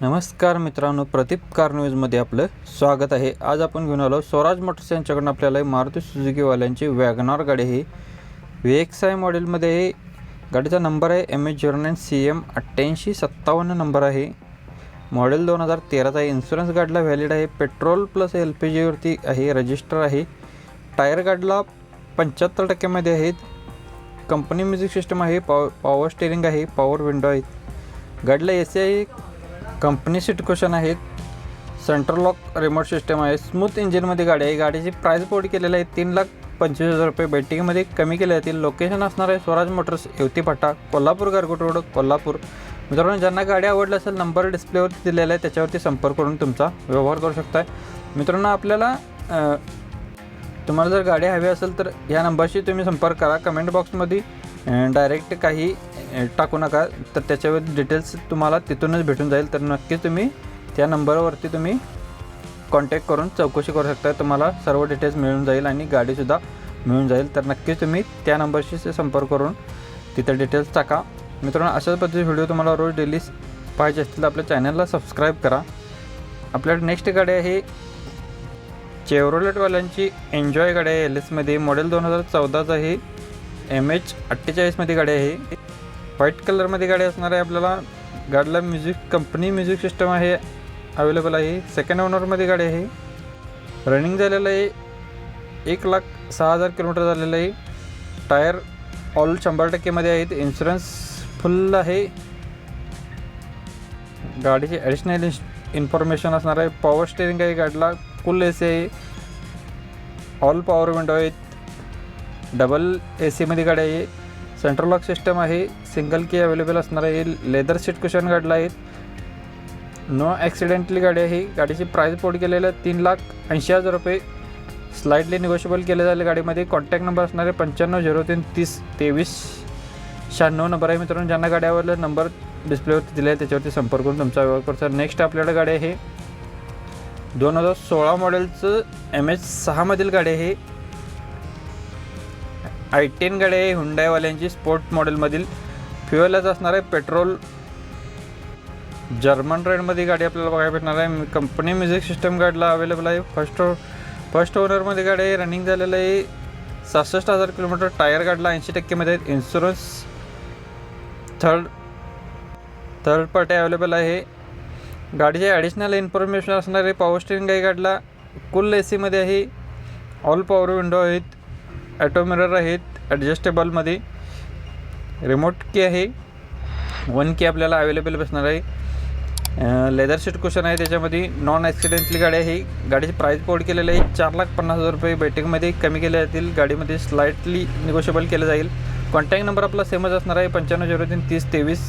नमस्कार मित्रांनो प्रदीप कार न्यूजमध्ये आपलं स्वागत आहे. आज आपण घेऊन आलो स्वराज मोटर्स यांच्याकडून आपल्याला मारुती सुझुकीवाल्यांची वॅगनार गाडी आहे व्ही एक्स आय मॉडेलमध्ये गाडीचा नंबर आहे M H zero nine C M अठ्ठ्याऐंशी सत्तावन्न नंबर आहे. मॉडेल दोन हजार तेराचा आहे. इन्शुरन्स गाडीला व्हॅलिड आहे. पेट्रोल प्लस एल पी जीवरती आहे रजिस्टर आहे. टायर गाडीला पंच्याहत्तर टक्क्यामध्ये आहेत. कंपनी म्युझिक सिस्टम आहे पॉ पॉवर स्टेरिंग आहे पॉवर विंडो आहेत. गाडीला ए सी आहे कंपनी सीट क्वेश्चन आहेत. सेंट्रल लॉक रिमोट सिस्टम आहे. स्मूथ इंजिनमध्ये गाडी आहे. गाडीची प्राईस बोर्ड केलेलं आहे. तीन लाख पंचवीस हजार रुपये. बॅटिंगमध्ये कमी केले जातील लोकेशन असणार आहे स्वराज मोटर्स येवती फाटा कोल्हापूर गारगोट रोड कोल्हापूर. मित्रांनो ज्यांना गाडी आवडली असेल नंबर डिस्प्लेवरती दिलेला आहे. त्याच्यावरती संपर्क करून तुमचा व्यवहार करू शकताय. मित्रांनो आपल्याला तुम्हाला जर गाडी हवी असेल तर ह्या नंबरशी तुम्ही संपर्क करा. कमेंट बॉक्समध्ये डायरेक्ट काही टाकू नका. तर त्याच्यावर डिटेल्स तुम्हाला तिथूनच भेटून जाईल. तर नक्कीच तुम्ही त्या नंबरवरती तुम्ही कॉन्टॅक्ट करून चौकशी करू शकता. तुम्हाला सर्व डिटेल्स मिळून जाईल आणि गाडीसुद्धा मिळून जाईल. तर नक्कीच तुम्ही त्या नंबरशी संपर्क करून तिथं डिटेल्स टाका. मित्रांनो अशाच पद्धतीचे व्हिडिओ तुम्हाला रोज डेली पाहिजे असतील तर आपल्या चॅनलला सबस्क्राईब करा. आपल्या नेक्स्ट गाडी आहे चेवरोलेटवाल्यांची एन्जॉय गाडी आहे. एल एसमध्ये मॉडेल दोन हजार चौदाचं आहे एम एच अठ्ठेचाळीसमध्ये गाडी आहे व्हाईट कलरमध्ये गाडी असणार आहे आपल्याला. गाडीला म्युझिक कंपनी म्युझिक सिस्टम आहे अवेलेबल आहे. सेकंड ओनरमध्ये गाडी आहे रनिंग झालेलं आहे. एक लाख सहा हजार किलोमीटर झालेलं आहे. टायर ऑल शंभर टक्केमध्ये आहेत. इन्शुरन्स फुल आहे. गाडीची ॲडिशनल इन्श इन्फॉर्मेशन असणार आहे. पॉवर स्टेरिंग आहे गाडीला. फुल एसी आहे. ऑल पॉवर विंडो आहेत. डबल ए सीमध्ये गाडी आहे. सेंट्रल लॉक सिस्टम आहे. सिंगल की अवेलेबल असणार आहे. लेदर सीट कुशन गाडीला आहेत नो ॲक्सिडेंटली गाडी आहे. गाडीची प्राईस पोट केलेलं तीन लाख ऐंशी हजार रुपये. स्लाइडली निगोशिएबल केले जाईल गाडीमध्ये. कॉन्टॅक्ट नंबर असणारे पंच्याण्णव झिरो तीन तीस तेवीस. शहाण्णव नंबर आहे मित्रांनो. ज्यांना गाडी आवडल्या नंबर डिस्प्लेवरती दिले आहे त्याच्यावरती संपर्क करून तुमचा व्यवहार करतो नेक्स्ट आपल्याकडे गाडी आहे. दोन हजार सोळा मॉडेलचं एम एच सहामधील गाडी आहे. आय टेन गाडी आहे हुंडाईवाल्यांची स्पोर्ट मॉडेलमधील फ्युएलच असणार आहे पेट्रोल. जर्मन रेडमध्ये गाडी आपल्याला बघायला भेटणार आहे. कंपनी म्युझिक सिस्टम गाडीला अवेलेबल आहे. फर्स्ट फर्स्ट ओनरमध्ये गाडी आहे रनिंग झालेलं आहे. सहासष्ट हजार किलोमीटर टायर गाडीला ऐंशी टक्केमध्ये आहेत. Insurance third third party available आहे. गाडीचे ॲडिशनल इन्फॉर्मेशन असणारे पॉवर स्टेरिंग आहे गाडीला कुल ए सीमध्ये आहे. ऑल पॉवर विंडो आहेत. ॲटो मिरर आहेत ॲडजस्टेबलमध्ये रिमोट की आहे. वन की आपल्याला अवेलेबल बसणार आहे. लेदर सीट कुशन आहे त्याच्यामध्ये. नॉन ॲक्सिडेंटली गाडी आहे. गाडीची प्राईस बोर्ड केलेली आहे. चार लाख पन्नास हजार रुपये बैठकीमध्ये कमी केले जातील. गाडीमध्ये स्लाइटली निगोशिएबल केलं जाईल. कॉन्टॅक्ट नंबर आपला सेमच असणार आहे. पंच्याण्णव झिरो तीन तीस तेवीस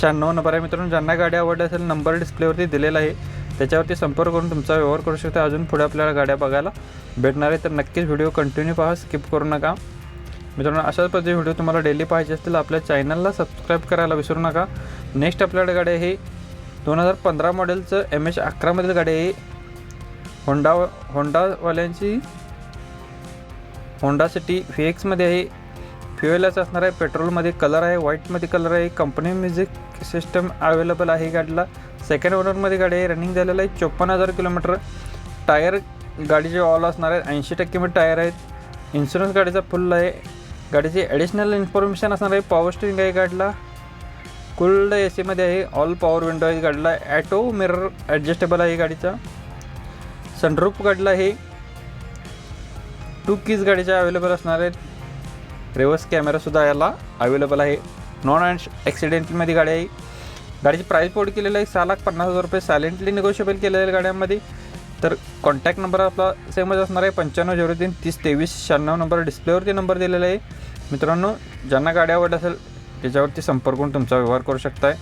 शहाण्णव नंबर आहे मित्रांनो. ज्यांना गाडी आवडली असेल नंबर डिस्प्लेवरती दिलेला आहे. त्याच्यावरती संपर्क करून तुमचा व्यवहार करू शकता. अजून पुढे आपल्याला गाड्या बघायला भेटणार आहे तर नक्कीच व्हिडिओ कंटिन्यू पहा. स्किप करू नका. मित्रांनो अशाच पद्धती व्हिडिओ तुम्हाला डेली पाहिजे असतील आपल्या चॅनलला सबस्क्राईब करायला विसरू नका. नेक्स्ट आपल्याकडे गाडी आहे. दोन हजार पंधरा मॉडेलचं एम एच अकरामधील गाडी आहे. होंडा होंडावाल्यांची होंडा सिटी व्ही एक्समध्ये आहे. फ्युएलच असणार आहे. पेट्रोलमध्ये कलर आहे. व्हाईटमध्ये कलर आहे. कंपनी म्युझिक सिस्टम अवेलेबल आहे गाडीला. सेकंड ओनरमध्ये गाडी आहे. रनिंग झालेलं आहे. चोपन्न हजार किलोमीटर टायर गाडीचे ऑल असणार आहेत. ऐंशी टक्केमध्ये टायर आहेत. इन्शुरन्स गाडीचा फुल आहे. गाडीची ॲडिशनल इन्फॉर्मेशन असणार आहे. पॉवर स्टिंग आहे गाडीला. कुल्ड ए सीमध्ये आहे. ऑल पॉवर विंडो आहे गाडीला. ॲटो मिरर ॲडजस्टेबल आहे गाडीचा. सनरूफ गाडीला आहे. टू कीज गाडीच्या अवेलेबल असणार आहेत. रिवर्स कॅमेरासुद्धा याला अवेलेबल आहे. नॉन ॲक्सिडेंटमध्ये गाडी आहे. गाडीची प्राईस पोर्ट केलेलं आहे सहा लाख पन्नास हजार रुपये सायलेंटली निगोशिएबल केलेलं आहे गाड्यांमध्ये. तर कॉन्टॅक्ट नंबर आपला सेमच असणार आहे पंच्याण्णव झिरो तीन तीस तेवीस शहाण्णव नंबर डिस्प्लेवरती नंबर दिलेला आहे. मित्रांनो ज्यांना गाडी आवडत असेल त्याच्यावरती संपर्क करून तुमचा व्यवहार करू शकताय.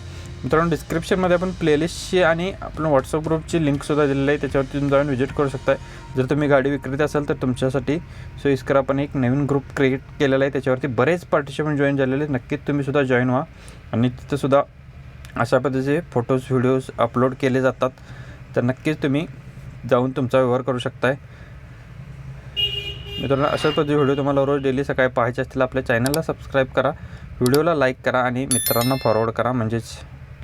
मित्रांनो डिस्क्रिप्शनमध्ये आपण प्लेलिस्टची आणि आपण व्हॉट्सअप ग्रुपची लिंकसुद्धा दिलेली आहे त्याच्यावरती तुम्ही जाऊन व्हिजिट करू शकताय. जर तुम्ही गाडी विक्रेते असाल तर तुमच्यासाठी सोयीस्कर आपण एक नवीन ग्रुप क्रिएट केलेला आहे त्याच्यावरती बरेच पार्टिसिपंट जॉईन झालेले आहेत. नक्कीच तुम्ही सुद्धा जॉईन व्हा. आणि तिथंसुद्धा अशा पद्धतीचे फोटोज व्हिडिओज अपलोड केले जातात. तर नक्कीच तुम्ही जाऊन तुमचा व्यवहार करू शकताय. मित्रांनो अशाच पद्धती व्हिडिओ तुम्हाला रोज डेली सकाळी पाहायचे असतील आपल्या चॅनलला सबस्क्राईब करा. व्हिडिओला लाईक करा आणि मित्रांना फॉरवर्ड करा. म्हणजेच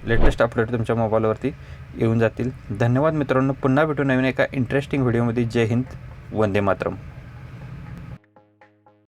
लेटेस्ट अपडेट तुमच्या मोबाईलवरती येऊन जातील. धन्यवाद मित्रांनो. पुन्हा भेटू नवीन एका इंटरेस्टिंग व्हिडिओमध्ये जय हिंद. वंदे मातरम.